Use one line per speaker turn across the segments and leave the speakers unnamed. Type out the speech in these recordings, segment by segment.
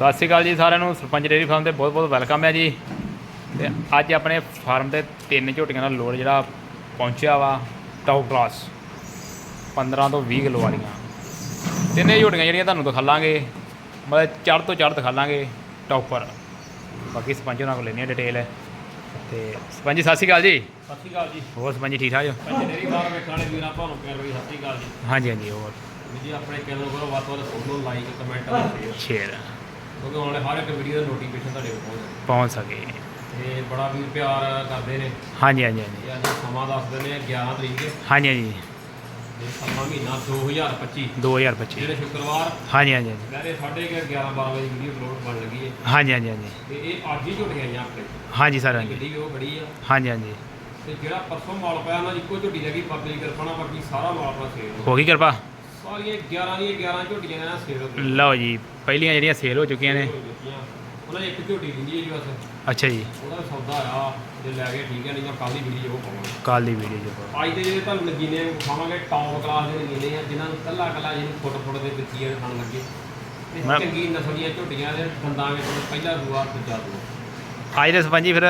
ਸਤਿ ਸ਼੍ਰੀ ਅਕਾਲ ਜੀ ਸਾਰਿਆਂ ਨੂੰ ਸਰਪੰਚ ਡੇਅਰੀ ਫਾਰਮ ਤੇ ਬਹੁਤ ਬਹੁਤ ਵੈਲਕਮ ਹੈ ਜੀ। ਤੇ ਅੱਜ ਆਪਣੇ ਫਾਰਮ ਤੇ ਤਿੰਨ ਝੋਟੀਆਂ ਦਾ ਲੋਡ ਜਿਹੜਾ ਪਹੁੰਚਿਆ ਵਾ ਟੌਪ ਕਲਾਸ 15 ਤੋਂ 20 ਕਿਲੋ ਵਾਲੀਆਂ। ਤਿੰਨੇ ਝੋਟੀਆਂ ਜਿਹੜੀਆਂ ਤੁਹਾਨੂੰ ਦਿਖਾਲਾਂਗੇ ਮਤਲਬ ਚੜ੍ਹ ਤੋਂ ਚੜ੍ਹ ਦਿਖਾਲਾਂਗੇ ਟੌਪਰ। ਬਾਕੀ ਸਰਪੰਚ ਉਹਨਾਂ ਕੋਲ ਲੈਣੀ ਹੈ। ਡਿਟੇਲ ਤੇ ਸਰਪੰਚ ਜੀ ਸਤਿ ਸ਼੍ਰੀ ਅਕਾਲ ਜੀ।
ਸਤਿ ਸ਼੍ਰੀ ਅਕਾਲ ਜੀ।
ਹੋਰ ਸਰਪੰਚ ਜੀ ਠੀਕ ਠਾਕ ਜੋ?
ਪੰਜ ਡੇਰੀ ਫਾਰਮ ਵੇਖਣ ਵਾਲੇ ਵੀਰਾਂ ਭਾਨੂੰ ਪਿਆਰ ਵੀ ਸਤਿ ਸ਼੍ਰੀ ਅਕਾਲ ਜੀ।
ਹਾਂਜੀ ਹਾਂਜੀ ਹੋਰ।
ਜੀ ਆਪਣੇ ਚੈਨਲ ਕੋਲ ਵੱਧ ਤੋਂ ਵੱਧ ਫੋਲੋ ਲਾਈਕ ਕਮੈਂਟ
ਸ਼ੇਰ
ਕਿਉਂਕਿ ਆਉਣ ਵਾਲੇ ਹਰ ਇੱਕ ਵੀਡੀਓ ਦਾ ਨੋਟੀਫਿਕੇਸ਼ਨ ਤੁਹਾਡੇ ਕੋਲ ਪਹੁੰਚ
ਪਹੁੰਚ ਸਕੇ।
ਤੇ ਬੜਾ ਵੀ ਪਿਆਰ ਕਰਦੇ ਨੇ।
ਹਾਂਜੀ ਹਾਂਜੀ ਹਾਂਜੀ।
ਤੇ ਅੱਜ ਸਮਾਂ ਦੱਸਦੇ ਨੇ 11 ਤਰੀਕ।
ਹਾਂਜੀ ਹਾਂਜੀ।
ਤੇ ਸਮਾਂ ਮਹੀਨਾ 2025
2025
ਜਿਹੜੇ ਸ਼ੁੱਕਰਵਾਰ
ਹਾਂਜੀ ਹਾਂਜੀ ਹਾਂਜੀ।
11:30 12 ਵਜੇ ਵੀਡੀਓ ਅਪਲੋਡ ਬਣ ਲੱਗੀ ਹੈ।
ਹਾਂਜੀ ਹਾਂਜੀ ਹਾਂਜੀ।
ਤੇ ਇਹ ਅੱਜ ਹੀ ਝੁੱਟ ਗਈਆਂ ਆਪਣੇ।
ਹਾਂਜੀ ਸਰ ਹਾਂਜੀ।
ਗੱਡੀ ਵੀ ਉਹ ਖੜੀ ਆ।
ਹਾਂਜੀ ਹਾਂਜੀ।
ਤੇ ਜਿਹੜਾ ਪਰਸੋਂ ਮਾਲ ਪਿਆ ਉਹਨਾਂ ਦੀ ਇੱਕੋ ਝੁੱਟੀ ਲੱਗੀ ਪਬਲਿਕ ਕਿਰਪਾਣਾ ਬਾਕੀ ਸਾਰਾ ਮਾਲ ਆਪਣਾ ਸੇਲ ਹੋ
ਹੋ ਗਈ ਕਿਰਪਾ?
ਸਾਰੀਆਂ 11 ਦੀਆਂ 11 ਝੁੱਟੀਆਂ ਨੇ ਸੇਲ ਹੋ ਗਈਆਂ
ਲਓ ਜੀ ਪਹਿਲੀਆਂ ਜਿਹੜੀਆਂ ਸੇਲ ਹੋ ਚੁੱਕੀਆਂ ਨੇ
ਉਹਨਾਂ ਨੇ ਇੱਕ ਝੋਟੀ ਦਿੰਦੀ ਹੈ ਜੀ ਬਸ
ਅੱਛਾ ਜੀ
ਉਹਦਾ ਸੌਦਾ ਆ ਜੇ ਲੈ ਕੇ ਠੀਕ ਹੈ ਨਹੀਂ ਤਾਂ ਕੱਲ ਦੀ ਵੀਡੀਓ ਉਹ ਪਾਵਾਂਗੇ
ਕੱਲ ਦੀ ਵੀਡੀਓ ਜੋ
ਅੱਜ ਦੇ ਜਿਹੜੇ ਤੁਹਾਨੂੰ ਨਗੀਨੇ ਖਾਵਾਂਗੇ ਟੌਪ ਕਲਾਸ ਦੇ ਨਗੀਨੇ ਆ ਜਿਨ੍ਹਾਂ ਨੂੰ ਕੱਲਾ ਕੱਲਾ ਜਿਹਨੂੰ ਫੁੱਟ ਫੁੱਟ ਦੇ ਵਿੱਚ ਹੀ ਖਾਣ ਲੱਗੇ। ਤੇ
ਮੈਂ-
ਚੰਗੀ ਨਸਲ ਦੀਆਂ ਝੋਟੀਆਂ ਦੇ ਦੰਦਾਂ ਵਿੱਚ ਪਹਿਲਾ ਦੂਆ ਦੂਜਾ ਦੂਆ।
ਅੱਜ ਦੇ ਸਰਪੰਚ ਜੀ ਫਿਰ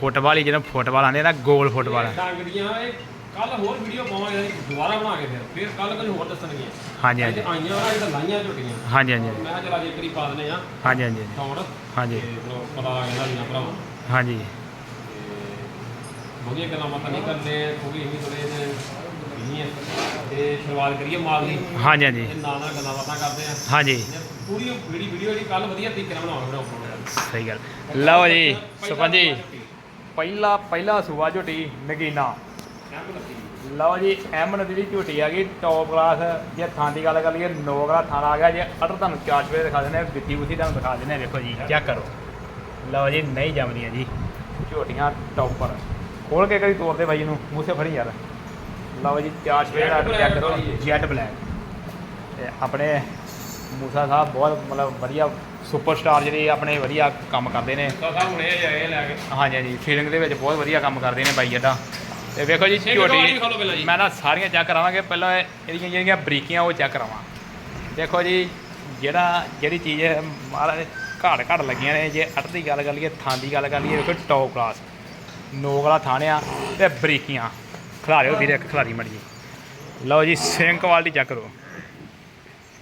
ਫੁੱਟਬਾਲ ਹੀ ਜਿਹੜਾ ਫੁੱਟਬਾਲ ਆਂਦੇ ਨਾ ਗੋਲ ਫੁੱਟਬਾਲ।
ਇਹ ਡੰਗ ਦੀਆਂ ਇਹ ਕੱਲ ਹੋਰ ਵੀਡੀਓ ਪਾਵਾਂਗੇ ਦੁਬਾਰਾ ਬਣਾ ਕੇ ਫਿਰ। ਫਿਰ ਕੱਲ ਕੱਲ ਹੋਰ ਦੱਸਣਗੇ
ਹਾਂਜੀ ਹਾਂਜੀ।
ਆਈਆਂ ਵਾ ਇਹ ਤਾਂ ਲਾਈਆਂ ਝੋਟੀਆਂ।
ਹਾਂਜੀ ਹਾਂਜੀ
ਮੈਂ ਚਲ ਅੱਜ ਇੱਕ ਵਾਰੀ ਪਾ ਦਿੰਦੇ ਆ
ਹਾਂਜੀ ਹਾਂਜੀ
ਟੌੜ
ਹਾਂਜੀ।
ਪਤਾ ਲੱਗ ਜਾਂਦਾ ਵੀਰਾਂ ਭਰਾਵਾਂ।
ਹਾਂਜੀ।
ਵਧੀਆ ਗੱਲਾਂ ਬਾਤਾਂ ਨਹੀਂ ਉਹ ਵੀ ਇਹੀ ਥੋੜੇ ਜਿਹੇ ਤੇ ਸ਼ੁਰੂਆਤ ਕਰੀਏ ਮਾਲ ਦੀ।
ਹਾਂਜੀ ਹਾਂਜੀ।
ਨਾਲ ਨਾਲ ਗੱਲਾਂ ਬਾਤਾਂ ਕਰਦੇ ਆ
ਹਾਂਜੀ।
ਪੂਰੀ ਵੀਡੀਓ ਵੀਡੀਓ ਦੀ ਕੱਲ ਵਧੀਆ ਤਰੀਕੇ ਨਾਲ ਬਣਾਉਂਗੇ
ਸਹੀ ਗੱਲ। ਲਓ ਜੀ ਸਰਪੰਚ ਜੀ। ਪਹਿਲਾ ਪਹਿਲਾ ਸੂਆ ਝੋਟੀ ਨਗੀਨਾ। ਲਓ ਜੀ ਐਮ ਨਦੀ ਦੀ ਝੋਟੀ ਆ ਗਈ ਟੌਪ ਕਲਾਸ ਜੇ ਥਾਂ ਦੀ ਗੱਲ ਕਰ ਲਈਏ ਨੌ ਵਾਲਾ ਥਾਂ ਆ ਗਿਆ ਜੇ ਅਟਰ ਤੁਹਾਨੂੰ ਚਾਰ ਚਵੇ ਦਿਖਾ ਦਿੰਦੇ ਆ ਬਿੱਤੀ ਬੁੱਤੀ ਤੁਹਾਨੂੰ ਦਿਖਾ ਦਿੰਦੇ ਆ ਵੇਖੋ ਜੀ ਚੈੱਕ ਕਰੋ। ਲਓ ਜੀ ਨਹੀਂ ਜੰਮਦੀਆਂ ਜੀ ਝੋਟੀਆਂ ਟੌਪਰ। ਖੋਲ ਕੇ ਕਰੀ ਤੋੜ ਦੇ ਬਾਈ ਨੂੰ ਮੂੰਹ ਸੇ ਫੜੀ ਯਾਰ। ਲਓ ਜੀ ਚਾਰ ਚਵੇ ਦਾ ਚੈੱਕ ਕਰੋ। ਜੈਟ ਬਲੈਕ ਤੇ ਆਪਣੇ ਮੂਸਾ ਸਾਹਿਬ ਬਹੁਤ ਮਤਲਬ ਵਧੀਆ ਸੁਪਰਸਟਾਰ ਜਿਹੜੇ ਆਪਣੇ ਵਧੀਆ ਕੰਮ ਕਰਦੇ ਨੇ।
ਤਾਂ ਸਾਹਿਬ ਹੁਣੇ ਆਏ ਲੈ ਕੇ।
ਹਾਂਜੀ ਹਾਂਜੀ ਫੀਲਿੰਗ ਦੇ ਵਿੱਚ ਬਹੁਤ ਵਧੀਆ ਕੰਮ ਕਰਦੇ ਨੇ ਬਾਈ ਜੱਡਾ ਤੇ ਵੇਖੋ ਜੀ ਝੋਟੀ। ਮੈਂ ਨਾ ਸਾਰੀਆਂ ਚੈੱਕ ਕਰਾਵਾਂਗੇ ਪਹਿਲਾਂ ਇਹ- ਇਹਦੀਆਂ ਜਿਹੜੀਆਂ ਬਰੀਕੀਆਂ ਉਹ ਚੈੱਕ ਕਰਾਵਾਂ। ਦੇਖੋ ਜੀ ਜਿਹੜਾ ਜਿਹੜੀ ਚੀਜ਼ ਮਹਾਰਾਜ ਘਾੜ ਘਾੜ ਲੱਗੀਆਂ ਨੇ ਜੇ ਅੱਟ ਦੀ ਗੱਲ ਕਰ ਲਈਏ ਥਾਂ ਦੀ ਗੱਲ ਕਰ ਲਈਏ ਵੇਖੋ ਟੌਪ ਕਲਾਸ ਨੋਕ ਵਾਲਾ ਥਾਣਿਆ ਤੇ ਬਰੀਕੀਆਂ। ਖਿਲਾਰਿਓ ਵੀਰੇ ਇੱਕ ਖਿਲਾਰੀ ਮੜ ਲਓ ਜੀ ਸਿੰਘ ਕੁਆਲਿਟੀ ਚੈੱਕ ਕਰੋ।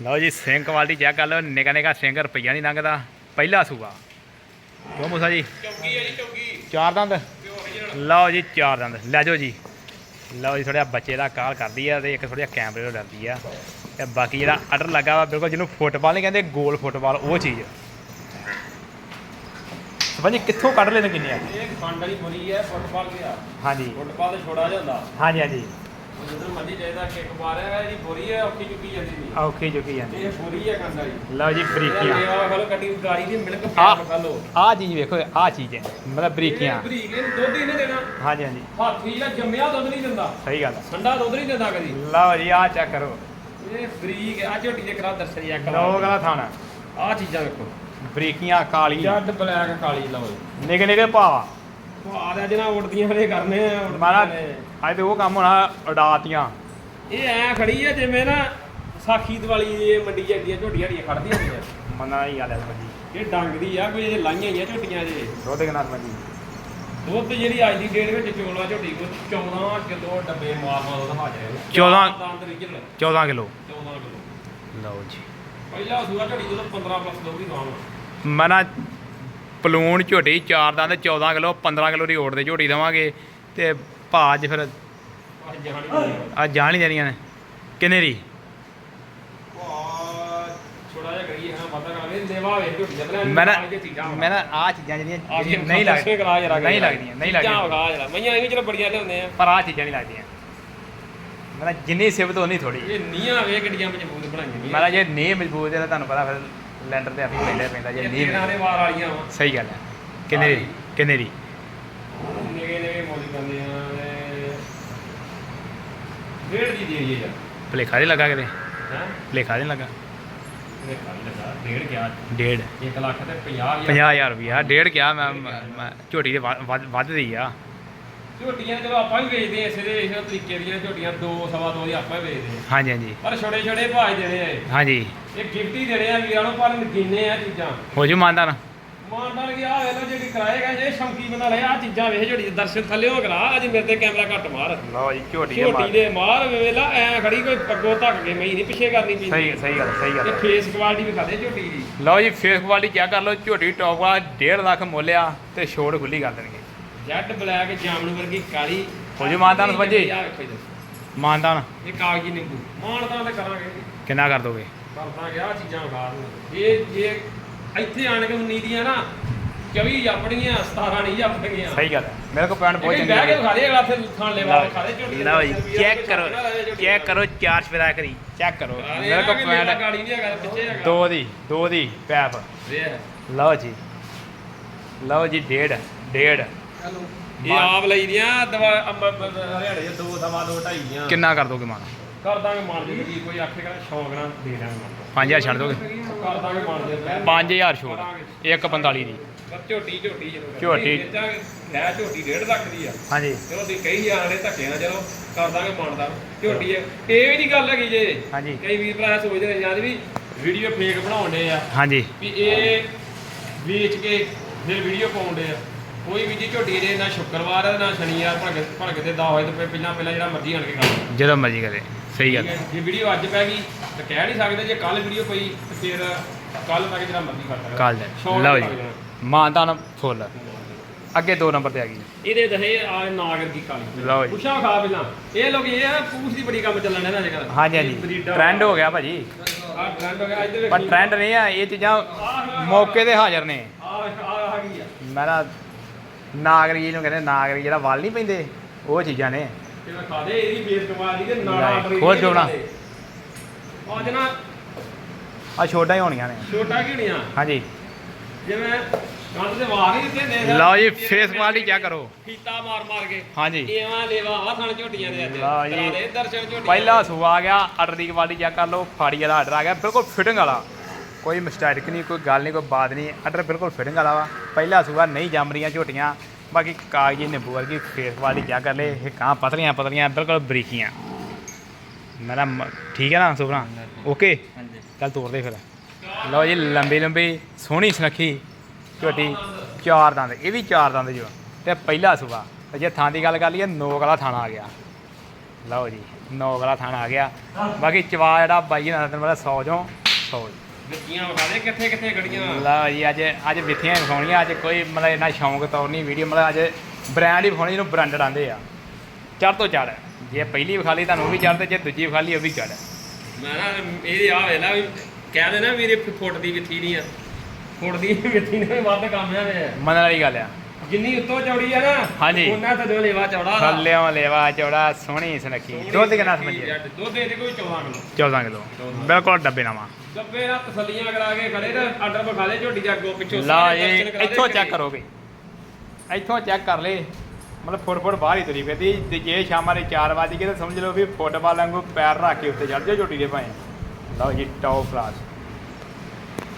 ਲਓ ਜੀ ਸਿੰਘ ਕੁਆਲਿਟੀ ਚੈੱਕ ਕਰ ਲਓ ਨਿਕਾ ਨਿਕਾ ਸਿੰਘ ਰੁਪਈਆ ਨਹੀਂ ਲੰਘਦਾ ਪਹਿਲਾ ਸੂਆ। ਕਿਉਂ ਮੂਸਾ ਜੀ?
ਚੌਕੀ ਹੈ ਜੀ ਚੌਕੀ।
ਚਾਰ ਦੰਦ। ਲਓ ਜੀ ਚਾਰ ਦੰਦ। ਲੈ ਜਾਓ ਜੀ। ਲਓ ਜੀ ਥੋੜ੍ਹਾ ਬੱਚੇ ਦਾ ਕਾਲ ਕਰਦੀ ਆ ਤੇ ਇੱਕ ਥੋੜ੍ਹਾ ਕੈਮਰੇ ਤੋਂ ਡਰਦੀ ਆ। ਤੇ ਬਾਕੀ ਜਿਹੜਾ ਅਡਰ ਲੱਗਾ ਵਾ ਬਿਲਕੁਲ ਜਿਹਨੂੰ ਫੁੱਟਬਾਲ ਨਹੀਂ ਕਹਿੰਦੇ ਗੋਲ ਫੁੱਟਬਾਲ ਉਹ ਚੀਜ਼। ਸਭਾਜੀ ਕਿੱਥੋਂ ਕੱਢ ਲੈਣੇ ਕਿੰਨੇ ਆ
ਇਹ ਖੰਡ ਵਾਲੀ ਬੁਰੀ ਹੈ ਫੁੱਟਬਾਲ ਗਿਆ
ਹਾਂਜੀ।
ਫੁੱਟਬਾਲ ਤੇ ਛੋੜਾ ਜਾਂਦਾ
ਹਾਂਜੀ ਹਾਂਜੀ।
ਜਦੋਂ ਮਰਜ਼ੀ ਚਾਹੀਦਾ ਕਿੱਕ ਮਾਰਿਆ ਇਹਦੀ ਬੁਰੀ ਹੈ ਔਖੀ ਚੁੱਕੀ ਜਾਂਦੀ ਨਹੀਂ
ਔਖੀ ਜੁਕੀ ਜਾਂਦੀ
ਇਹ ਬੁਰੀ ਹੈ ਖੰਡ ਵਾਲੀ
ਲਓ ਜੀ ਬਰੀਕੀਆਂ।
ਇਹ ਖਾ ਲੋ ਕੱਟੀ ਗਾੜੀ ਦੀ ਮਿਲਕ। ਪੈਕ ਖਾ ਲੋ
ਆਹ ਚੀਜ਼ ਵੇਖੋ ਆਹ ਚੀਜ਼ ਹੈ ਮਤਲਬ ਬਰੀਕੀਆਂ।
ਬਰੀਕ ਇਹ ਦੁੱਧ ਹੀ ਨਹੀਂ ਦੇਣਾ।
ਹਾਂਜੀ ਹਾਂਜੀ।
ਹਾਥੀ ਜਿਹੜਾ ਜੰਮਿਆ ਦੁੱਧ ਨਹੀਂ ਦਿੰਦਾ।
ਸਹੀ ਗੱਲ ਆ।
ਠੰਡਾ ਦੁੱਧ ਨਹੀਂ ਦਿੰਦਾ ਕਦੀ।
ਲਓ ਜੀ ਆਹ ਚੈੱਕ ਕਰੋ।
ਇਹ ਬਰੀਕ ਆ ਝੋਟੀ ਦੇ ਕਰਾ ਦਰਸ਼ਨ ਜਾਂ
ਲਓ ਗਲਾ ਥਾਣਾ।
ਆ ਚੀਜ਼ਾਂ ਵੇਖੋ।
ਬਰੀਕੀਆਂ ਕਾਲੀ
ਜੱਡ ਬਲੈਕ ਕਾਲੀ ਲਓ
ਨਿਕੇ ਨਿਕੇ ਭਾਵਾ
ਆ ਰਿਹਾ ਜਿਹਨਾਂ ਉੜਦੀਆਂ ਵਾਲੇ ਕਰਨੇ ਆ
ਮਾਰਾ। ਅੱਜ ਤੇ ਉਹ ਕੰਮ ਹੋਣਾ ਉਡਾਤੀਆਂ।
ਇਹ ਐ ਖੜੀ ਹੈ ਜਿਵੇਂ ਨਾ ਸਾਖੀ ਦੀਵਾਲੀ ਇਹ ਮੰਡੀ ਜਾਂਦੀਆਂ ਝੋਟੀਆਂ ਢੀਆਂ ਖੜਦੀਆਂ ਹੁੰਦੀਆਂ।
ਮੰਨਣਾ ਹੀ ਗੱਲ ਹੈ ਸਭਾਜੀ
ਇਹ ਡੰਗ ਦੀ ਆ ਕੋਈ ਇਹ ਲਾਈਆਂ ਹੀ ਆ ਝੋਟੀਆਂ ਜੇ।
ਦੁੱਧ ਕਿੰਨਾ ਸਭਾਜੀ
ਦੁੱਧ ਜਿਹੜੀ ਅੱਜ ਦੀ ਡੇਟ ਵਿੱਚ ਚੋਲਾ ਝੋਟੀ ਕੋ 14 ਕਿਲੋ ਡੱਬੇ ਮਾਲ ਮਾਲ ਦਿਖਾ ਜਾਏ
14
ਦੰਦ ਰੀਜਨਲ
14 ਕਿਲੋ।
14 ਕਿਲੋ।
ਲਓ ਜੀ।
ਪਹਿਲਾ ਸੂਆ ਝੋਟੀ ਜਦੋਂ 15 ਪਲੱਸ ਲੋਗੀ ਗਾਉਂ
ਮੈਂ ਨਾ ਪਲੂਣ ਝੋਟੀ ਚਾਰ ਦੰਦ 14 ਕਿਲੋ 15 ਕਿਲੋ ਦੀ ਓੜ ਦੇ ਝੋਟੀ ਦੇਵਾਂਗੇ। ਤੇ ਭਾਜ ਫਿਰ
ਅੱਜ ਜਾਣੀ ਨਹੀਂ
ਆ ਜਾਣ ਹੀ ਦੇਣੀਆਂ ਨੇ। ਕਿੰਨੇ ਦੀ? ਮੈਂ ਨਾ ਮੈਂ ਨਾ ਆ ਚੀਜ਼ਾਂ ਜਿਹੜੀਆਂ ਨਹੀਂ ਲੱਗਦੀਆਂ ਨਹੀਂ ਲੱਗਦੀਆਂ ਨਹੀਂ ਲੱਗਦੀਆਂ।
ਮਈਆਂ ਇਹ ਚਲੋ ਬੜੀਆਂ ਲਿਆਉਂਦੇ ਆ।
ਪਰ ਆ ਚੀਜ਼ਾਂ ਨਹੀਂ ਲੱਗਦੀਆਂ। ਮੈਂ ਨਾ ਜਿੰਨੀ ਸਿਫਤ ਉਨੀ ਥੋੜੀ
ਇਹ ਨੀਆਂ ਵੇ ਗੱਡੀਆਂ ਮਜ਼ਬੂਤ ਬਣਾਈਆਂ
ਮੈਂ ਨਾ ਜੇ ਨਹੀਂ ਮਜ਼ਬੂਤ ਹੈ ਤੁਹਾਨੂੰ ਪਤਾ ਫਿਰ ਲੈਂਟਰ ਤੇ ਆਪੀ ਪੈਂਦਾ ਪੈਂਦਾ ਜੇ
ਵਾ।
ਸਹੀ ਗੱਲ ਹੈ। ਕਿੰਨੇ ਦੀ? ਕਿੰਨੇ ਦੀ
ਨਿਗੇ ਨਿਗੇ ਮੋਦੀ ਕਰਦੇ ਆ ਤੇ ਡੇਢ ਦੀ ਦੇ ਯਾਰ।
ਭਲੇਖਾ ਨਹੀਂ ਲੱਗਾ ਕਿਤੇ?
ਹੈ?
ਭਲੇਖਾ ਨਹੀਂ ਲੱਗਾ?
ਇਹ ਖਾਲੀ ਲੱਗਾ ਡੇਢ ਗਿਆ।
ਡੇਢ।
1 ਲੱਖ ਤੇ 50
50000 ਰੁਪਇਆ ਡੇਢ ਗਿਆ ਮੈਂ ਝੋਟੀ ਦੇ ਵੱਧ- ਵੱਧ ਦੀ ਆ।
ਝੋਟੀਆਂ ਚਲੋ ਆਪਾਂ ਵੀ ਵੇਚਦੇ ਆ ਇਸੇ ਦੇ ਇਸੇ ਤਰੀਕੇ ਦੀਆਂ ਝੋਟੀਆਂ ਦੋ ਸਵਾ ਦੋ ਦੀ ਆਪਾਂ ਵੇਚਦੇ ਆ।
ਹਾਂਜੀ ਹਾਂਜੀ।
ਪਰ ਛੋਟੇ ਛੋਟੇ ਭਾਜ ਦੇਣੇ ਆ ਇਹ।
ਹਾਂਜੀ।
ਇਹ ਗਿਫਟ ਹੀ ਦੇਣੇ ਆ ਵੀਰਾਂ ਨੂੰ ਪਰ ਨਗੀਨੇ ਆ ਚੀਜ਼ਾਂ।
ਹੋ ਜੂ ਮਾਨਦਾਨ
ਮਾਨਦਾਰ ਗਿਆ ਵੇਖ ਲਓ ਜੇ ਕਰਾਏਗਾ ਜੇ ਸ਼ੌਂਕੀ ਬੰਦਾ ਲੈ ਆ ਚੀਜ਼ਾਂ ਵੇਖ ਝੋਟੀ ਦੇ ਦਰਸ਼ਨ ਥੱਲੇ ਹੋ ਕਰਾ ਅੱਜ ਮੇਰੇ ਤੇ ਕੈਮਰਾ ਘੱਟ ਮਾਰ।
ਲਓ ਜੀ ਝੋਟੀ
ਝੋਟੀ ਦੇ ਮਾਰ ਵੇਲਾ ਐ ਖੜੀ ਕੋਈ ਪੱਗੋ ਧੱਕ ਕੇ ਮਈ ਨਹੀਂ ਪਿੱਛੇ ਕਰਨੀ ਪੈਂਦੀ।
ਸਹੀ ਸਹੀ ਗੱਲ ਸਹੀ
ਇਹ
ਗੱਲ
ਫੇਸ ਕੁਆਲਿਟੀ ਵੀ ਖਾਦੇ ਝੋਟੀ ਦੀ।
ਲਓ ਜੀ ਫੇਸ ਕੁਆਲਿਟੀ ਚੈੱਕ ਕਰ ਲਓ ਝੋਟੀ ਟੌਪ ਆ 1.5 ਲੱਖ ਮੁੱਲਿਆ ਤੇ ਛੋੜ ਖੁੱਲੀ ਕਰ ਦੇਣਗੇ।
ਜੈਟ ਬਲੈਕ ਜਾਮਨ ਵਰਗੀ ਕਾਲੀ।
ਹੋ ਜੀ ਮਾਨਦਾਨ ਸਮਝੇ?
ਆਹ ਵੇਖੋ ਜੀ।
ਮਾਨਦਾਨ।
ਇਹ ਕਾਗਜੀ ਨਿੰਬੂ। ਮਾਨਦਾਨ ਤੇ ਕਰਾਂਗੇ।
ਕਿੰਨਾ ਕਰ ਦੋਗੇ?
ਕਰਦਾ ਗਿਆ ਚੀਜ਼ਾਂ ਵਿਖਾ ਦੂੰ ਇਹ ਜੇ ਇੱਥੇ ਆਣ ਕੇ ਉਨੀ ਦੀਆਂ ਨਾ 24 ਜਾਪਣੀਆਂ 17 ਨਹੀਂ ਜਾਪਣੀਆਂ
ਸਹੀ ਗੱਲ ਹੈ। ਮੇਰੇ ਕੋਲ ਪੈਂਟ ਬਹੁਤ ਚੰਗੀ
ਬਹਿ ਕੇ
ਲੱਗੀ
ਦੇ ਅਗਲਾ ਫਿਰ ਖਾਣ ਲੈ ਵਾਲਾ ਵਿਖਾ ਦੇ ਝੋਟੀ ਦੇ
ਲਓ ਜੀ
ਵਿੱਚ
ਚੈੱਕ ਕਰੋ ਚੈੱਕ। ਕਰੋ ਚਾਰ ਸਵੇਰਾ ਕਰੀ ਚੈੱਕ ਕਰੋ। ਮੇਰੇ ਕੋਲ
ਮੇਰਾ
ਪੈਂਟ
ਗਾੜੀ ਨਹੀਂ ਹੈਗਾ ਪਿੱਛੇ ਹੈਗਾ।
ਦੋ ਦੀ ਦੋ ਦੀ ਪੈਪ।
ਵੇਖ।
ਲਓ ਜੀ। ਲਓ ਜੀ ਡੇਢ ਡੇਢ।
ਇਹ ਆਪ ਲਈ ਦੀਆਂ ਦਵਾ ਹਰਿਆਣੇ ਦੇ ਦੋ ਦਵਾ ਦੋ ਢਾਈ ਦੀਆਂ।
ਕਿੰਨਾ ਕਰ ਦੋਗੇ ਮਾਨ
ਕਰ ਦਾਂਗੇ ਮਾਰ ਜੇ ਕੀ ਕੋਈ ਆਖੇਗਾ ਸ਼ੌਂਕ ਨਾਲ ਦੇ ਦਾਂਗੇ ਮਾਰ
5000 ਛੱਡ ਦੋਗੇ?
ਕਰ ਦਾਂਗੇ ਮਾਰ ਜੇ
5000 ਛੋੜ। 145 ਦੀ।
ਪਰ ਝੋਟੀ ਝੋਟੀ ਜਦੋਂ
ਝੋਟੀ।
ਲੈ ਝੋਟੀ ਡੇਢ ਲੱਖ ਦੀ ਆ।
ਹਾਂਜੀ।
ਚਲੋ ਤੁਸੀਂ ਕਹੀ ਜਾਣੇ ਧੱਕੇ ਨਾਲ ਚਲੋ ਕਰ ਦਾਂਗੇ ਮੰਨਦਾ ਝੋਟੀ ਹੈ। ਇਹ ਵੀ ਨਹੀਂ ਗੱਲ ਹੈਗੀ ਜੇ।
ਹਾਂਜੀ।
ਕਈ ਵੀਰ ਭਰਾ ਸੋਚਦੇ ਨੇ ਯਾਰ ਵੀ ਵੀਡੀਓ ਫੇਕ ਬਣਾਉਂਦੇ ਆ।
ਹਾਂਜੀ।
ਵੀ ਇਹ ਵੇਚ ਕੇ ਫਿਰ ਵੀਡੀਓ ਪਾਉਂਦੇ ਆ। ਕੋਈ ਵੀ ਜੀ ਝੋਟੀ ਦੇ ਨਾ ਸ਼ੁੱਕਰਵਾਰ ਹੈ ਨਾ ਸ਼ਨੀਵਾਰ ਭਲਕ ਭਲਕ ਦੇ ਦਾ ਹੋਏ ਤਾਂ ਫਿਰ ਪਹਿਲਾਂ ਪਹਿਲਾਂ ਜਿਹੜਾ ਮਰਜ਼ੀ ਆਣ ਕੇ ਕਰ
ਜਦੋਂ ਮਰਜ਼ੀ ਕਰੇ। ਸਹੀ ਗੱਲ।
ਠੀਕ ਹੈ, ਜੇ ਵੀਡੀਓ ਅੱਜ ਪੈ ਗਈ ਤਾਂ ਕਹਿ ਨਹੀਂ ਸਕਦੇ ਜੇ ਕੱਲ ਵੀਡੀਓ ਪਈ ਤਾਂ ਫਿਰ ਕੱਲ ਤੱਕ ਜਿਹੜਾ ਮਰਜ਼ੀ ਕਰ ਸਕਦਾ।
ਕਾਲ
ਸ਼ੌਂਕ
ਲਓ
ਲੱਗ
ਜੀ।
ਜਾਣਾ।
ਮਾਨਦਾਨ ਫੁੱਲ ਅੱਗੇ ਦੋ ਨੰਬਰ ਤੇ ਆ ਗਈ।
ਇਹਦੇ ਦਹੇ ਆ ਨਾਗਰ ਦੀ ਕਾਲੀ।
ਲਓ ਜੀ।
ਪੁੱਛਾਂ ਖਾ ਪਹਿਲਾਂ। ਇਹ ਲੋਕ ਇਹ ਆ ਪੂਛ ਦੀ ਬੜੀ ਕੰਮ ਚੱਲਣ ਡਿਆ ਨਾ ਅੱਜ ਕੱਲ੍ਹ
ਹਾਂਜੀ ਹਾਂਜੀ। ਟ੍ਰੈਂਡ ਹੋ ਗਿਆ। ਭਾਜੀ।
ਆ ਟ੍ਰੈਂਡ ਹੋ ਗਿਆ। ਅੱਜ ਦੇ
ਪਰ ਟ੍ਰੈਂਡ ਨਹੀਂ ਆ ਇਹ ਚੀਜ਼ਾਂ ਮੌਕੇ ਤੇ ਹਾਜ਼ਰ ਨੇ।
ਆ ਆ ਗਈ ਆ।
ਮੈਂ ਨਾ ਨਾਗਰੀ ਨੂੰ ਕਹਿੰਦੇ ਨਾਗਰੀ ਜਿਹੜਾ ਵਾਲ ਨਹੀਂ ਪੈਂਦੇ ਉਹ ਚੀਜ਼ਾਂ ਨੇ।
ਤੇ ਮੈਂ ਖਾ ਦੇ? ਇਹਦੀ ਬੇਸ ਕਮਾਲ ਦੀ ਤੇ ਨਾੜਾ
ਲੈ, ਖੋਲ ਜੋਣਾ।
ਅੱਜ ਨਾ
ਆ ਛੋਟਾ ਹੀ ਹੋਣੀਆਂ ਨੇ।
ਛੋਟਾ ਘਿੜੀਆਂ
ਹਾਂਜੀ।
ਜਿਵੇਂ ਕੰਧ ਦੇ ਵਾਰ ਨਹੀਂ ਦਿੱਤੇ ਨੇ
ਲਓ ਜੀ ਫੇਸ ਕੁਆਲਿਟੀ ਚੈੱਕ ਕਰੋ।
ਫੀਤਾ ਮਾਰ ਮਾਰ ਕੇ।
ਹਾਂਜੀ।
ਏਵਾਂ ਲੇਵਾ ਆ ਥਣ ਝੋਟੀਆਂ ਦੇ ਅੱਜ।
ਲਓ ਜੀ।
ਕਰਾ ਦੇ ਦਰਸ਼ਨ ਝੋਟੀਆਂ।
ਪਹਿਲਾ ਸੂ ਆ ਗਿਆ ਆਰਡਰ ਦੀ ਕੁਆਲਿਟੀ ਚੈੱਕ ਕਰ ਲਓ ਫਾੜੀ ਵਾਲਾ ਆਰਡਰ ਆ ਗਿਆ ਬਿਲਕੁਲ ਫਿਟਿੰਗ ਵਾਲਾ। ਕੋਈ ਮਿਸਟੇਕ ਨਹੀਂ ਕੋਈ ਗੱਲ ਨਹੀਂ ਕੋਈ ਬਾਤ ਨਹੀਂ ਆਰਡਰ ਬਿਲਕੁਲ ਫਿਟਿੰਗ ਵਾਲਾ ਵਾ। ਪਹਿਲਾ ਸੂਆ ਨਹੀਂ ਜੰਮ ਰਹੀਆਂ ਝੋਟੀਆਂ। ਬਾਕੀ ਕਾਗਜੀ ਨਿੰਬੂ ਵਰਗੀ ਫੇਸ ਕੁਆਲਿਟੀ ਚੈੱਕ ਕਰ ਲੈ ਇਹ ਕਾਂ ਪਤਲੀਆਂ ਪਤਲੀਆਂ ਬਿਲਕੁਲ ਬਰੀਕੀਆਂ। ਮੇਰਾ ਠੀਕ ਹੈ ਨਾ ਸੁਪਨਾ ਓਕੇ? ਚੱਲ ਤੋਰਦੇ ਫਿਰ। ਲਓ ਜੀ ਲੰਬੀ ਲੰਬੀ ਸੋਹਣੀ ਸੁਨੱਖੀ ਝੋਟੀ ਚਾਰ ਦੰਦ ਇਹ ਵੀ ਚਾਰ ਦੰਦ ਜੋ। ਤੇ ਪਹਿਲਾ ਸੂਆ ਤੇ ਜੇ ਥਾਂ ਦੀ ਗੱਲ ਕਰ ਲਈਏ ਨੋਕ ਵਾਲਾ ਥਾਣਾ ਆ ਗਿਆ। ਲਓ ਜੀ ਨੌ ਵਾਲਾ ਥਾਣਾ ਆ ਗਿਆ। ਬਾਕੀ ਚਵਾ ਜਿਹੜਾ ਬਾਈ ਨਾਲ ਤੈਨੂੰ ਪਤਾ 100 ਚੋਂ 100
ਵਿੱਚੀਆਂ ਵਿਖਾ ਦੇ ਕਿੱਥੇ ਕਿੱਥੇ ਗੜੀਆਂ
ਲਓ ਜੀ ਅੱਜ ਅੱਜ ਵਿਥੀਆਂ ਵਿਖਾਉਣੀਆਂ ਅੱਜ ਕੋਈ ਮਤਲਬ ਇੰਨਾ ਸ਼ੌਂਕ ਤੌਰ ਨਹੀਂ ਵੀਡੀਓ ਮਤਲਬ ਅੱਜ ਬ੍ਰਾਂਡ ਹੀ ਵਿਖਾਉਣੀ ਜਿਹਨੂੰ ਬ੍ਰਾਂਡਡ ਆਂਦੇ ਆ। ਚੜ ਤੋਂ ਚੜ ਜੇ ਪਹਿਲੀ ਵਿਖਾ ਲਈ ਤੁਹਾਨੂੰ ਉਹ ਵੀ ਚੜ ਤੇ ਜੇ ਦੂਜੀ ਵਿਖਾ ਲਈ ਉਹ ਵੀ ਚੜ
ਮੈਂ ਨਾ ਇਹ ਆ ਵੇਲਾ ਵੀ ਕਹਿੰਦੇ ਨਾ ਵੀਰੇ ਫੁੱਟ ਦੀ ਵਿੱਥੀ ਨਹੀਂ ਆ। ਫੁੱਟ ਦੀ ਵਿੱਥੀ ਨੇ ਵੱਧ ਕੰਮ ਆ ਵੇ
ਮੰਨਣ ਵਾਲੀ ਗੱਲ ਆ।
ਜਿੰਨੀ ਉੱਤੋਂ ਚੌੜੀ ਆ ਨਾ
ਹਾਂਜੀ।
ਉਹਨਾਂ ਤਾਂ ਦੋ ਲੇਵਾ ਚੌੜਾ।
ਥੱਲਿਓਂ ਲੇਵਾ ਚੌੜਾ ਸੋਹਣੀ ਸੁਨੱਖੀ। ਦੁੱਧ ਕਿੰਨਾ ਸਮਝਿਆ?
ਦੁੱਧ ਇਹਦੇ ਕੋਈ 14 ਕਿਲੋ।
14 ਕਿਲੋ। ਬਿਲਕੁਲ ਡੱਬੇ ਨਾਮਾ
ਗੱਬੇ ਨਾਲ ਤਸੱਲੀਆਂ ਕਰਾ ਕੇ ਖੜੇ ਤੇ ਆਰਡਰ ਵਿਖਾ ਦੇ ਝੋਟੀ ਦੇ ਅੱਗੋਂ ਪਿੱਛੋਂ
ਲਾ
ਸਾਰੇ
ਜੀ
ਦਰਸ਼ਨ ਕਰਾ ਦੇ
ਇੱਥੋਂ
ਘਰੇ।
ਚੈੱਕ ਕਰੋਗੇ ਇੱਥੋਂ ਚੈੱਕ ਕਰ ਲੈ ਮਤਲਬ ਫੁੱਟ ਫੁੱਟ ਬਾਹਰ ਹੀ। ਤੁਰੀ ਫਿਰਦੀ ਤੇ ਜੇ ਸ਼ਾਮਾਂ ਦੇ 4 ਵਜੇ ਗਏ ਤਾਂ ਸਮਝ ਲਓ ਵੀ ਫੁੱਟਬਾਲ ਵਾਂਗੂ ਪੈਰ ਰੱਖ ਕੇ ਉੱਤੇ ਚੜ ਜਾ ਝੋਟੀ ਦੇ ਭਾਏ ਲਓ ਜੀ ਟੌਪ ਕਲਾਸ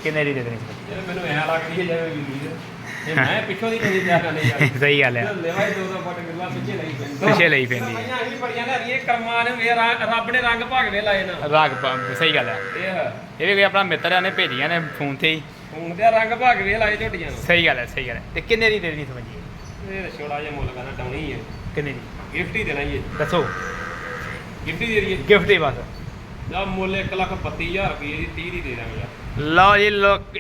ਕਿੰਨੇ ਦੀ ਦੇ ਦੇਣੀ?
ਇਹ ਮੈਨੂੰ ਐ ਲੱਗਦੀ ਹੈ ਜਿਵੇਂ ਵੀਰ ਇਹ ਮੈਂ ਪਿੱਛੋਂ ਦੀ ਨਹੀਂ ਜਾ ਕਰਨੇ ਯਾਰ।
ਸਹੀ ਗੱਲ ਆ।
ਲੈਵਾ ਹੀ ਦੋ ਦੋ ਫੁੱਟ ਮਿਲਵਾ ਪਿੱਛੇ ਲਈ ਪੈਂਦੀ।
ਪਿੱਛੇ ਲਈ ਪੈਂਦੀ। ਹੈ।
ਪਹਿਲਾਂ ਵੀ ਬੜੀਆਂ ਲੈ ਰਹੀਆਂ ਕਰਮਾਂ ਨੇ ਵੇ ਰੱਬ ਨੇ ਰੰਗ ਭਾਗਵੇਂ ਲਾਏ ਨਾ।
ਰਾਗ ਪ- ਸਹੀ ਗੱਲ ਆ।
ਇਹ ਆ।
ਇਹ ਵੀ ਕੋਈ ਆਪਣਾ ਮਿੱਤਰ ਆ ਨੇ ਭੇਜੀਆਂ ਨੇ ਫੋਨ ਤੇ ਹੀ।
ਹੁਣ ਤੇ ਰੰਗ ਭਾਗਵੇਂ ਲਾਏ ਝੋਟੀਆਂ ਨੂੰ।
ਸਹੀ ਗੱਲ ਹੈ ਸਹੀ ਗੱਲ ਹੈ ਤੇ ਕਿੰਨੇ ਦੀ ਦੇ ਦੇਣੀ ਸਮਝੀਏ
ਇਹ ਛੋੜਾ ਜਿਹਾ ਮੁੱਲ ਕਰਨਾ ਡਾਉਣੀ ਹੈ
ਕਿੰਨੇ ਦੀ?
ਗਿਫਟ ਹੀ ਦੇਣਾ ਜੀ
ਦੱਸੋ।
ਗਿਫਟ ਹੀ ਦੇ ਦਈਏ
ਗਿਫਟ ਹੀ ਬਸ।
ਜਾਂ ਮੁੱਲ 1 ਲੱਖ 32000 ਰੁਪਏ ਦੀ 30 ਦੀ ਦੇ ਦਾਂਗੇ ਯਾਰ।
ਲਓ ਜੀ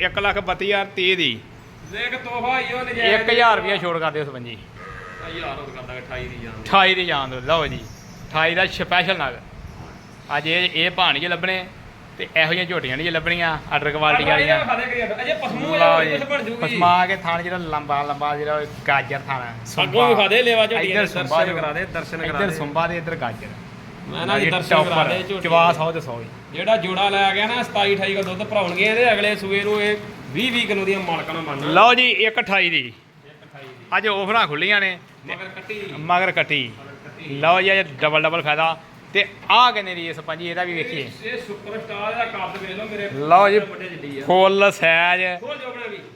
1 ਲੱਖ 32000 30 ਦੀ।
ਦੇਖ ਤੋਹਫਾ ਹੀ ਉਹ ਨਜਾਇਜ਼
1000 ਰੁਪਇਆ ਛੋੜ ਕਰ ਦਿਓ ਸਮਝੀ
ਹਜ਼ਾਰ ਹੋਰ ਕਰ ਦਾਂਗੇ 28 ਦੀ ਜਾਨ।
28 ਦੀ ਦੋ ਲਓ ਜੀ। 28 ਦਾ ਸਪੈਸ਼ਲ ਨਗ। ਅੱਜ ਇਹ ਇਹ ਭਾਣ ਜੀ ਲੱਭਣੇ ਤੇ ਇਹੋ ਜਿਹੀਆਂ ਝੋਟੀਆਂ ਨਹੀਂ ਲੱਭਣੀਆਂ ਆਰਡਰ ਕੁਆਲਿਟੀ ਵਾਲੀਆਂ।
ਅਜੇ ਪਸਮੂ
ਲਓ
ਇਹ
ਜੀ
ਕੁਝ ਬਣ ਜੂਗੀ।
ਫਸਮਾ ਕੇ ਥਾਣ ਜਿਹੜਾ ਲੰਬਾ ਲੰਬਾ ਜਿਹੜਾ ਗਾਜਰ ਥਾਣਾ
ਅੱਗੋਂ ਵਿਖਾ ਦੇ ਲੈਵਾ ਝੋਟੀਆਂ ਦੇ ਦਰਸ਼ਨ ਕਰਾ ਦੇ ਦਰਸ਼ਨ ਕਰਾ
ਇੱਧਰ
ਦੇ।
ਸੁੰਬਾ ਦੇ ਇੱਧਰ ਗਾਜਰ।
ਮੈਂ ਨਾ ਦਰਸ਼ਨ ਕਰਾ ਦੇ ਝੋਟੀ
ਚਵਾ 100 ਤੇ 100 ਹੀ।
ਜਿਹੜਾ ਜੋੜਾ ਲੈ ਗਿਆ ਨਾ 27 28 ਕੋ ਦੁੱਧ ਭਰਾਉਣਗੇ ਇਹਦੇ ਅਗਲੇ ਸੂਏ ਨੂੰ ਇਹ 20 20 ਕਿਲੋ ਦੀਆਂ ਮਾਲਕਾਂ ਮੰਨ
ਲਓ ਜੀ 128 ਦੀ।
28 ਦੀ।
ਅੱਜ ਆਫਰਾਂ ਖੁੱਲੀਆਂ ਨੇ।
ਮਗਰ ਕੱਟੀ।
ਮਗਰ ਕੱਟੀ। ਲਓ ਜੀ ਅੱਜ ਡਬਲ ਡਬਲ ਫਾਇਦਾ। ਤੇ ਆਹ ਕਿੰਨੇ ਦੀ ਇਸ ਪੰਜੀ ਇਹਦਾ ਵੀ ਵੇਖੀਏ।
ਇਹ ਸੁਪਰਸਟਾਰ ਦਾ ਕੱਦ ਵੇਖ ਲਓ ਮੇਰੇ
ਲਓ ਜੀ। ਫੁੱਲ ਸਾਈਜ਼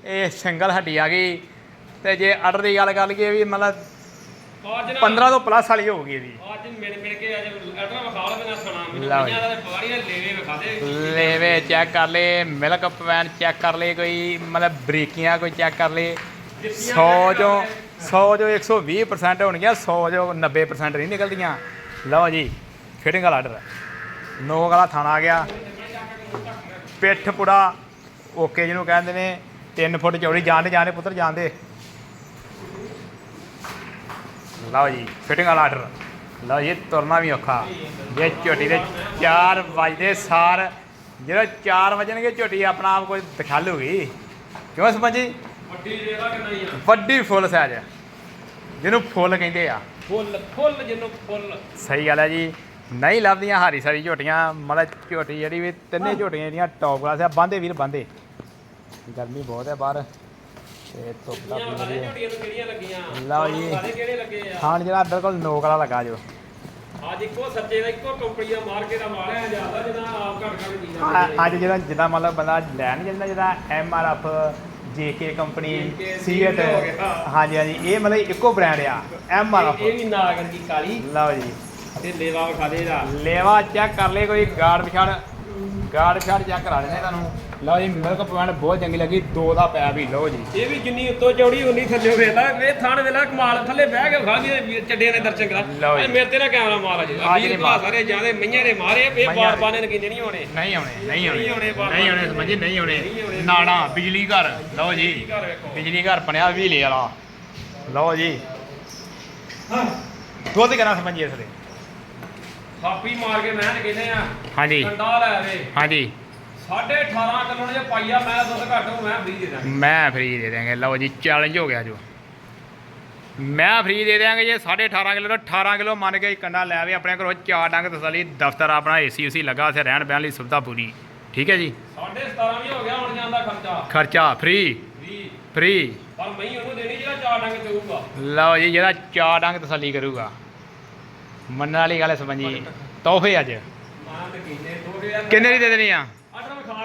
ਇਹ ਸਿੰਗਲ ਹੱਡੀ ਆ ਗਈ। ਤੇ ਜੇ ਆਰਡਰ ਦੀ ਗੱਲ ਕਰ ਲਈਏ ਵੀ ਮਤਲਬ 15 ਤੋਂ ਪਲੱਸ ਵਾਲੀ ਹੋਊਗੀ ਇਹਦੀ।
ਅੱਜ ਮਿਲ ਮਿਲ ਕੇ ਅੱਜ ਅਟਰਾ ਵਿਖਾ ਲਵੇ ਨਾ ਸੁਣਾ
ਲਓ
ਕਈਆਂ ਦਾ ਬਾੜੀਆਂ ਲੈਵੇ ਵਿਖਾ ਦੇ
ਲੈਵੇ ਚੈੱਕ ਕਰ ਲੈ ਮਿਲਕ ਪਵੈਨ ਚੈੱਕ ਕਰ ਲੈ ਕੋਈ ਮਤਲਬ ਬਰੀਕੀਆਂ ਕੋਈ ਚੈੱਕ ਕਰ ਲੈ 100 ਚੋਂ 100 ਚੋਂ 120% ਹੋਣਗੀਆਂ 100 ਚੋਂ 90% ਨਹੀਂ ਨਿਕਲਦੀਆਂ। ਲਓ ਜੀ ਫਿਟਿੰਗ ਵਾਲਾ ਆਰਡਰ ਨੋਕ ਵਾਲਾ ਥਾਣਾ ਆ ਗਿਆ। ਪਿੱਠ ਪੁੜਾ ਓਕੇ ਜਿਹਨੂੰ ਕਹਿੰਦੇ ਨੇ 3 ਫੁੱਟ ਚੌੜੀ ਜਾਣਦੇ ਜਾਣਦੇ ਪੁੱਤਰ ਜਾਣਦੇ ਲਓ ਜੀ ਫਿਟਿੰਗ ਵਾਲਾ ਆਰਡਰ ਲਓ ਜੀ ਤੁਰਨਾ ਵੀ ਔਖਾ। ਜੇ ਝੋਟੀ ਦੇ 4 ਵਜਦੇ ਸਾਰ। ਜਿਹੜਾ 4 ਵਜਣਗੇ ਝੋਟੀ ਆਪਣਾ ਆਪ ਕੋਈ ਦਿਖਾਲੂਗੀ। ਕਿਉਂ ਸਮਝੀ
ਵੱਡੀ ਜਿਹੜਾ ਕਿੰਨਾ ਹੀ ਆ।
ਵੱਡੀ ਫੁੱਲ ਸਾਈਜ਼ ਜਿਹਨੂੰ ਫੁੱਲ ਕਹਿੰਦੇ ਆ।
ਫੁੱਲ ਫੁੱਲ ਜਿਹਨੂੰ ਫੁੱਲ।
ਸਹੀ ਗੱਲ ਹੈ ਜੀ। ਨਹੀਂ ਲੱਭਦੀਆਂ ਹਾਰੀ ਸਾਰੀ ਝੋਟੀਆਂ। ਮਤਲਬ ਝੋਟੀ ਜਿਹੜੀ ਵੀ ਤਿੰਨੇ ਝੋਟੀਆਂ ਜਿਹੜੀਆਂ ਟੌਪ ਕਲਾਸ ਆ ਬਾਂਦੇ ਵੀਰ ਬਾਂਦੇ। ਗਰਮੀ ਬਹੁਤ ਹੈ ਬਾਹਰ। ਤੇ ਧੁੱਪ ਦਾ
ਝੋਟੀਆਂ
ਪੂਰੀ ਹੈ
ਝੋਟੀਆਂ ਨੂੰ ਕਿਹੜੀਆਂ ਲੱਗੀਆਂ?
ਲਓ ਜੀ।
ਸਾਰੇ ਕਿਹੜੇ ਲੱਗੇ ਆ?
ਖਾਣ ਜਿਹੜਾ ਬਿਲਕੁਲ ਨੋਕ ਵਾਲਾ ਲੱਗਾ ਜੋ।
ਅੱਜ ਇੱਕੋ ਸੱਜੇ ਦਾ ਇੱਕੋ ਕੰਪਨੀ ਦਾ ਮਾਰ ਕੇ ਦਾ ਮਾਰਿਆ ਜਾਂਦਾ ਜਿਹਦਾ ਆਪ ਘਟ ਘਟ ਚੀਜ਼ਾਂ
ਆ- ਅੱਜ ਜਿਹੜਾ ਜਿੱਦਾਂ ਮਤਲਬ ਬੰਦਾ ਲੈਣ ਜਾਂਦਾ ਜਿਹੜਾ M R F JK company
JK
CEAT
ਹੋ ਗਿਆ।
ਹਾਂਜੀ ਹਾਂਜੀ ਇਹ ਮਤਲਬ ਇੱਕੋ ਬ੍ਰਾਂਡ ਆ ਐਮ ਆਰ
ਇਹ
ਐਫ
ਵੀ ਨਾਗਰ ਦੀ ਕਾਲੀ।
ਲਓ ਜੀ।
ਤੇ ਲੇਵਾ ਵਿਖਾ ਦੇ ਇਹਦਾ।
ਲੇਵਾ ਚੈੱਕ ਕਰ ਲੈ ਕੋਈ ਗਾਰਡ ਵਿਛਾੜ ਗਾਰਡ ਵਿਛਾੜ ਚੈੱਕ ਕਰਾ ਲੈਣੇ ਤੁਹਾਨੂੰ। ਲਓ ਜੀ ਮਿਲਕ ਪੁਆਇੰਟ ਬਹੁਤ ਚੰਗੀ ਲੱਗੀ ਦੋ ਦਾ ਪੈ ਵੀ ਲਓ ਜੀ।
ਇਹ ਵੀ ਜਿੰਨੀ ਉੱਤੋਂ ਚੌੜੀ ਉਨੀ ਥੱਲੇ ਵੇਲਾ ਇਹ ਥਾਣ ਵੇਲਾ ਕਮਾਲ ਥੱਲੇ ਬਹਿ ਕੇ ਕੇ ਚੱਡੇ ਨੇ ਦਰਸ਼ਨ ਕਰਾ।
ਲਓ ਜੀ।
ਇਹ ਮੇਰੇ ਤੇ ਨਾ ਕੈਮਰਾ ਮਾਰ ਅਜੇ
ਅੱਜ
ਵੀਰ
ਨਹੀਂ
ਭਰਾ
ਮਾਰ।
ਸਾਰੇ ਜਿਆਦੇ ਮਈਆਂ ਦੇ ਮਾਰੇ ਇਹ ਬਾਰ
ਦੇ।
ਬਾਨੇ ਨਗੀਨੇ ਨਹੀਂ ਹੋਣੇ
ਨਹੀਂ ਆਉਣੇ ਨਹੀਂ
ਨਹੀਂ ਆਉਣੇ।
ਆਉਣੇ
ਬਾਰ-ਬਾਰ।
ਨਹੀਂ ਆਉਣੇ ਸਮਝੀ ਨਹੀਂ ਆਉਣੇ।
ਆਉਣੇ।
ਨਾਣਾ ਬਿਜਲੀ ਘਰ ਲਓ ਜੀ।
ਘਰ ਵੇਖੋ।
ਬਿਜਲੀ ਘਰ ਬਣਿਆ ਵੀਲੇ ਵਾਲਾ। ਲਓ ਜੀ। ਦੁੱਧ ਕਿੰਨਾ ਸਮਝੀ ਇਸ ਦੇ?
ਥਾਪੀ ਮਾਰ ਕੇ ਮੈਂ ਕਹਿੰਦੇ ਆ
ਹਾਂਜੀ।
ਕੰਡਾ ਲੈ ਵੇ
ਹਾਂਜੀ।
18.5 ਕਿਲੋ ਨੇ ਜੇ ਪਾਈਆ ਮੈਂ ਦੁੱਧ ਘੱਟ ਹੋ ਮੈਂ ਫ੍ਰੀ ਦੇ ਦਾਂ
ਮੈਂ ਫ੍ਰੀ ਦੇ ਦਿਆਂਗੇ ਲਓ ਜੀ ਚੈਲੰਜ ਹੋ ਗਿਆ ਜੋ। ਮੈਂ ਫ੍ਰੀ ਦੇ ਦਿਆਂਗੇ ਜੇ 18.5 ਕਿਲੋ ਦਾ 18 ਕਿਲੋ ਮੰਨ ਕੇ ਕੰਡਾ ਲੈ ਆਵੇ ਆਪਣੇ ਘਰੋਂ ਚਾਰ ਡੰਗ ਤਸਲੀ ਦਫ਼ਤਰ ਆਪਣਾ ਏਸੀ ਉਸੀ ਲੱਗਾ ਉੱਥੇ ਰਹਿਣ ਬਹਿਣ ਲਈ ਸੁਵਿਧਾ ਪੂਰੀ। ਠੀਕ ਹੈ ਜੀ?
17.5 ਵੀ ਹੋ ਗਿਆ ਹੁਣ ਜਾਂਦਾ ਖਰਚਾ।
ਖਰਚਾ ਫ੍ਰੀ
20
ਫ੍ਰੀ
ਪਰ ਮੈਂ ਉਹਨੂੰ ਦੇਣੀ ਜਿਹੜਾ ਚਾਰ ਡੰਗ ਚਊਗਾ।
ਲਓ ਜੀ ਜਿਹੜਾ ਚਾਰ ਡੰਗ ਤਸੱਲੀ ਕਰੂਗਾ। ਮੰਨਣ ਵਾਲੀ ਗੱਲ ਸਮਝੀ ਤੋਹਫੇ ਅੱਜ।
ਕਿੰਨੇ
ਦੀ ਦੇ ਦੇਣੀ ਆ?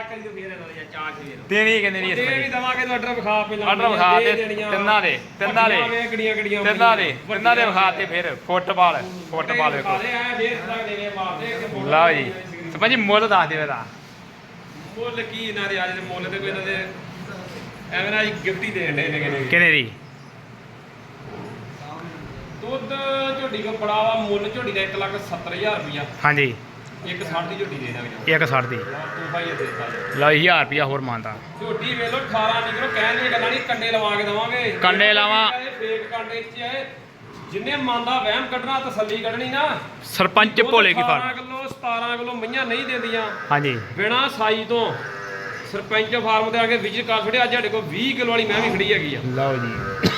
ਕਰੀ ਤੇ ਫੇਰ ਇਹਨਾਂ ਦੇ ਚਾਰ
ਦੇਣੀ ਦੇ
ਵੀ ਦਵਾਂਗੇ ਤਾਂ ਆਰਡਰ ਵਿਖਾ ਪਹਿਲਾਂ।
ਆਰਡਰ ਵਿਖਾ ਦੇ। ਤਿੰਨਾਂ ਦੇ ਤਿੰਨਾਂ ਦੇ।
ਵੱਡੀਆਂ ਕਿਹੜੀਆਂ ਕਿਹੜੀਆਂ
ਤਿੰਨਾਂ ਦੇ ਤਿੰਨਾਂ ਦੇ ਵਿਖਾ ਤੇ ਫਿਰ ਫੁੱਟਬਾਲ ਫੁੱਟਬਾਲ ਵੇਖੋ।
ਦੇ ਆ ਫੇਰ ਤੱਕ ਦੇਵੇ ਮਾਰਦੇ ਕਿ ਫੋਟੋ
ਲਓ ਜੀ ਮੁੱਲ ਦੱਸ ਦਿਓ ਇਹਦਾ।
ਮੁੱਲ ਕੀ ਇਹਨਾਂ ਦੇ ਅੱਜ ਦੇ ਮੁੱਲ ਤੇ ਕੋਈ ਇਹਨਾਂ ਦੇ ਐਵੇਂ ਨਾ ਗਿਫਟ ਹੀ ਦੇਣ ਦੇ ਨੇ ਕਿਨੇ
ਦੀ?
ਦੁੱਧ ਝੋਟੀ ਕੋ ਵਾ ਮੁੱਲ ਝੋਟੀ ਦਾ 1 ਲੱਖ 70000 ਰੁਪਇਆ
ਹਾਂਜੀ।
ਇੱਕ 60 ਦੀ ਝੋਟੀ ਦੇ ਦਾਂਗੇ
160 ਦੀ।
ਤੂੰ ਭਾਈ ਇਹ ਦੇ ਦਿੱਤਾ ਜੀ।
ਲਓ 1000 ਰੁਪਿਆ ਹੋਰ ਮੰਨਦਾ।
ਝੋਟੀ ਵੇਖ ਲੋ 18 ਨਿਕਲੋ ਕਹਿਣ ਦੀਆਂ ਗੱਲਾਂ ਨਹੀਂ ਕੰਡੇ ਲਵਾ ਕੇ ਦਵਾਂਗੇ।
ਕੰਡੇ ਲਾਵਾਂ।
ਫੇਕ ਕੰਡੇ ਚ ਜਿੰਨੇ ਮਨ ਦਾ ਵਹਿਮ ਕੱਢਣਾ ਤਸੱਲੀ ਕੱਢਣੀ ਨਾ।
ਸਰਪੰਚ ਭੋਲੇ ਕੀ
18
ਫਾਰਮ?
ਕਿਲੋ 17 ਕਿਲੋ ਮਈਆਂ ਨਹੀਂ ਦਿੰਦੀਆਂ।
ਹਾਂਜੀ।
ਬਿਨਾ ਸਾਈ ਤੋਂ ਸਰਪੰਚ ਫਾਰਮ ਤੇ ਆ ਕੇ ਵਿਜ਼ਿਟ ਕਰ ਛੜਿਆ ਅੱਜ ਸਾਡੇ ਕੋਲ 20 ਕਿਲੋ ਵਾਲੀ ਮੈਂ ਵੀ ਖੜੀ ਹੈਗੀ ਆ।
ਲਓ ਜੀ।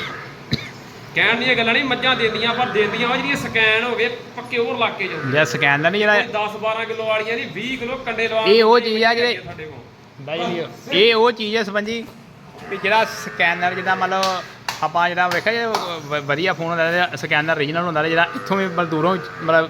ਕਹਿਣ ਦੀਆਂ ਗੱਲਾਂ ਨਹੀਂ ਮੱਝਾਂ ਦਿੰਦੀਆਂ ਪਰ ਦਿੰਦੀਆਂ ਉਹ ਜਿਹੜੀਆਂ ਸਕੈਨ ਹੋ ਗਏ ਪੱਕੇ ਹੋਰ ਇਲਾਕੇ ਚ
ਜੇ ਸਕੈਨ ਦਾ ਨਹੀਂ ਜਿਹੜਾ
10 12 ਕਿਲੋ ਵਾਲੀਆਂ ਨਹੀਂ 20 ਕਿਲੋ ਕੰਡੇ ਲਵਾ
ਇਹ ਉਹ ਚੀਜ਼ ਆ ਜਿਹੜੇ- ਇਹ ਉਹ ਚੀਜ਼ ਹੈ ਸਮਝੀ ਕਿ ਜਿਹੜਾ ਸਕੈਨਰ ਜਿੱਦਾਂ ਮੰਨ ਲਓ ਆਪਾਂ ਜਿਹੜਾ ਵੇਖਿਆ ਵਧੀਆ ਫੋਨ ਹੁੰਦਾ ਜਿਹੜਾ ਸਕੈਨਰ ਰੀਜਨਲ ਹੁੰਦਾ ਜਿਹੜਾ ਇੱਥੋਂ ਵੀ ਮਤਲਬ ਦੂਰੋਂ ਮਤਲਬ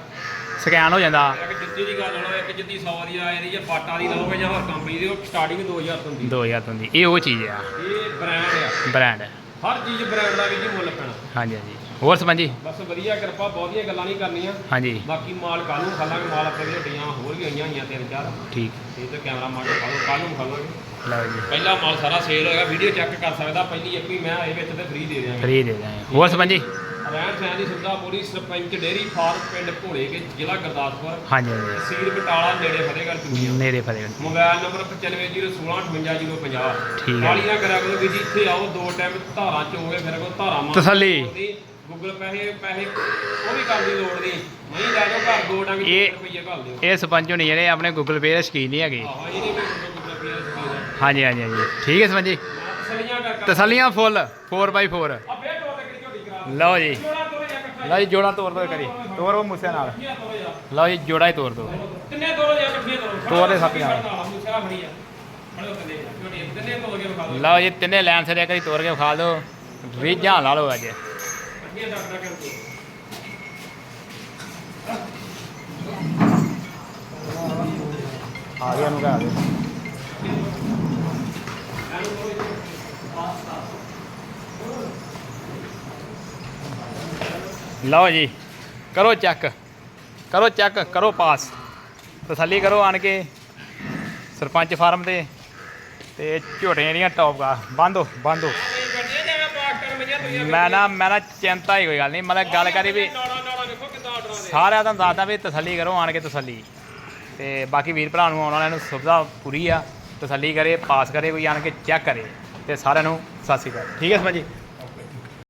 ਸਕੈਨ ਹੋ ਜਾਂਦਾ।
ਜੁੱਤੀ ਦੀ ਗੱਲ ਲਓ ਇੱਕ ਜੁੱਤੀ 100 ਦੀ ਆ ਇਹਦੀ ਜਾਂ ਬਾਟਾ ਦੀ ਲਓਗੇ ਜਾਂ ਹੋਰ ਕੰਪਨੀ ਦੀ ਉਹ ਸਟਾਰਟਿੰਗ 2000 ਤੋਂ ਹੁੰਦੀ।
2000 ਤੋਂ ਦੀ ਇਹ ਉਹ ਚੀਜ਼ ਆ।
ਇਹ ਬ੍ਰਾਂਡ ਆ।
ਬ੍ਰਾਂਡ
ਹਰ ਚੀਜ਼ ਬ੍ਰਾਂਡ ਦਾ ਵੀ ਜੀ ਮੁੱਲ ਪੈਣਾ।
ਹਾਂਜੀ ਹਾਂਜੀ। ਹੋਰ ਸਮਝੀ
ਬਸ ਵਧੀਆ ਕਿਰਪਾ ਬਹੁਤੀਆਂ ਗੱਲਾਂ ਨਹੀਂ ਕਰਨੀਆਂ।
ਹਾਂਜੀ।
ਬਾਕੀ ਮਾਲ ਕੱਲ ਨੂੰ ਖਾਲਾਂਗੇ ਮਾਲ ਆਪਣੇ ਝੋਟੀਆਂ ਹੋਰ ਵੀ ਆਈਆਂ ਹੋਈਆਂ ਤਿੰਨ ਚਾਰ।
ਠੀਕ।
ਇਹ ਤਾਂ ਕੈਮਰਾ ਮਾਰ ਕੇ ਖਾਲੋ ਕੱਲ ਨੂੰ ਖਾਲਾਂਗੇ
ਲਓ ਜੀ।
ਪਹਿਲਾ ਮਾਲ ਸਾਰਾ ਸੇਲ ਹੋਏਗਾ ਵੀਡੀਓ ਚੈੱਕ ਕਰ ਸਕਦਾ ਪਹਿਲੀ ਇੱਕ ਮੈਂ ਇਹ ਵਿੱਚ ਤੇ ਫ੍ਰੀ ਦੇ ਦਿਆਂਗੇ।
ਫਰੀ ਦੇ ਦਾਂਗੇ ਹੋਰ ਸਮਝੀ
ਰਹਿਣ ਸਹਿਣ ਦੀ ਸੁਵਿਧਾ ਪੂਰੀ ਸਰਪੰਚ ਡੇਰੀ ਫਾਰਮ ਪਿੰਡ ਘੋੜੇ ਕੇ ਜ਼ਿਲ੍ਹਾ ਗੁਰਦਾਸਪੁਰ।
ਹਾਂਜੀ ਹਾਂਜੀ।
ਤਹਿਸੀਲ ਬਟਾਲਾ ਨੇੜੇ ਫਤਿਹਗੜ੍ਹ ਚੁੰਨੀਆਂ
ਨੇੜੇ ਫਤਿਹਗੜ੍ਹ
ਮੋਬਾਈਲ ਨੰਬਰ 9501658050
ਠੀਕ ਹੈ।
ਕਾਲੀ ਨਾ ਕਰਿਆ ਕਰੋ ਵੀ ਜੀ ਇੱਥੇ ਆਓ ਦੋ ਟਾਈਮ ਧਾਰਾਂ ਚੋਗੇ ਫਿਰ ਕੋ ਧਾਰਾਂ ਮਾਰ
ਤਸੱਲੀ।
ਗੂਗਲ ਪੈਸੇ ਪੈਸੇ ਉਹ ਵੀ ਕਰਨ ਦੀ ਲੋੜ ਨਹੀਂ। ਨਹੀਂ ਲੈ ਜਾਓ ਘਰ ਦੋ ਡੰਗ
ਇਹ-
ਰੁਪਏ ਘੱਲ ਦਿਓ।
ਇਹ ਸਰਪੰਚ ਹੋਣੀ ਜਿਹੜੇ ਆਪਣੇ ਗੂਗਲ ਪੇ ਦੇ ਸ਼ਕੀਨ ਨਹੀਂ ਹੈਗੇ।
ਆਹੋ ਇਹਦੇ ਵੀ ਗੂਗਲ ਪੇ ਦੇ
ਹਾਂਜੀ ਹਾਂਜੀ ਹਾਂਜੀ। ਠੀਕ ਹੈ
ਤਸਲੀਆਂ ਕਰ ਕਰ
ਤਸੱਲੀਆਂ ਫੁੱਲ 4x4
ਆ ਫੇਰ ਦੋ ਤੱਕ ਝੋਟੀ ਕਰਾ
ਲਓ ਜੀ।
ਇਕੱਠਾ
ਲਓ ਜੀ ਜੋੜਾ ਤੋੜ ਦੋ ਕਰੀ ਤੋੜ ਉਹ ਮੂਸੇ ਨਾਲ। ਲਓ ਜੀ ਜੋੜਾ ਹੀ ਤੋੜ ਦੋ
ਤਿੰਨੇ ਤੋਰੇ ਜਾਂ ਇਕੱਠੀਆਂ ਤੋਰੇ?
ਤੋਰ ਦੇ ਸੱਤ ਨਾਲ।
ਮੂਸਾ ਫੜੀ ਆ।
ਲਓ ਜੀ ਤਿੰਨੇ ਲਾਈਨ ਸਿਰ ਕਰੀ ਤੋੜ ਕੇ ਵਿਖਾ ਦਿਓ। ਰੀਝਾਂ ਲਾ ਲਓ ਅੱਜ ਆ ਗਿਆ ਨੂੰ ਕਹਾ ਦੇ। ਲਓ ਜੀ, ਕਰੋ ਚੈੱਕ ਕਰੋ ਚੈੱਕ ਕਰੋ ਪਾਸ ਤਸੱਲੀ ਕਰੋ ਆਣ ਕੇ ਸਰਪੰਚ ਫਾਰਮ ਤੇ ਤੇ ਝੋਟੀਆਂ ਜਿਹੜੀਆਂ ਟੌਪ ਦਾ ਬੰਦੋ ਬੰਦੋ ਮੈਂ ਨਾ ਮੈਂ ਨਾ ਚਿੰਤਾ ਹੀ ਕੋਈ ਗੱਲ ਨਹੀਂ, ਮਤਲਬ ਗੱਲ ਕਰੀ ਵੀ ਸਾਰਿਆਂ ਦਾ ਦੱਸਦਾ ਵੀ ਤਸੱਲੀ ਕਰੋ, ਆਣ ਕੇ ਤਸੱਲੀ। ਤੇ ਬਾਕੀ ਵੀਰ ਭਰਾ ਨੂੰ ਆਉਣ ਵਾਲਿਆਂ ਨੂੰ ਸੁਵਿਧਾ ਪੂਰੀ ਆ। ਤਸੱਲੀ ਕਰੇ ਪਾਸ ਕਰੇ, ਕੋਈ ਆਣ ਕੇ ਚੈੱਕ ਕਰੇ। ਤੇ ਸਾਰਿਆਂ ਨੂੰ ਸਤਿ ਸ਼੍ਰੀ ਅਕਾਲ। ਠੀਕ ਹੈ ਸਮਝੀ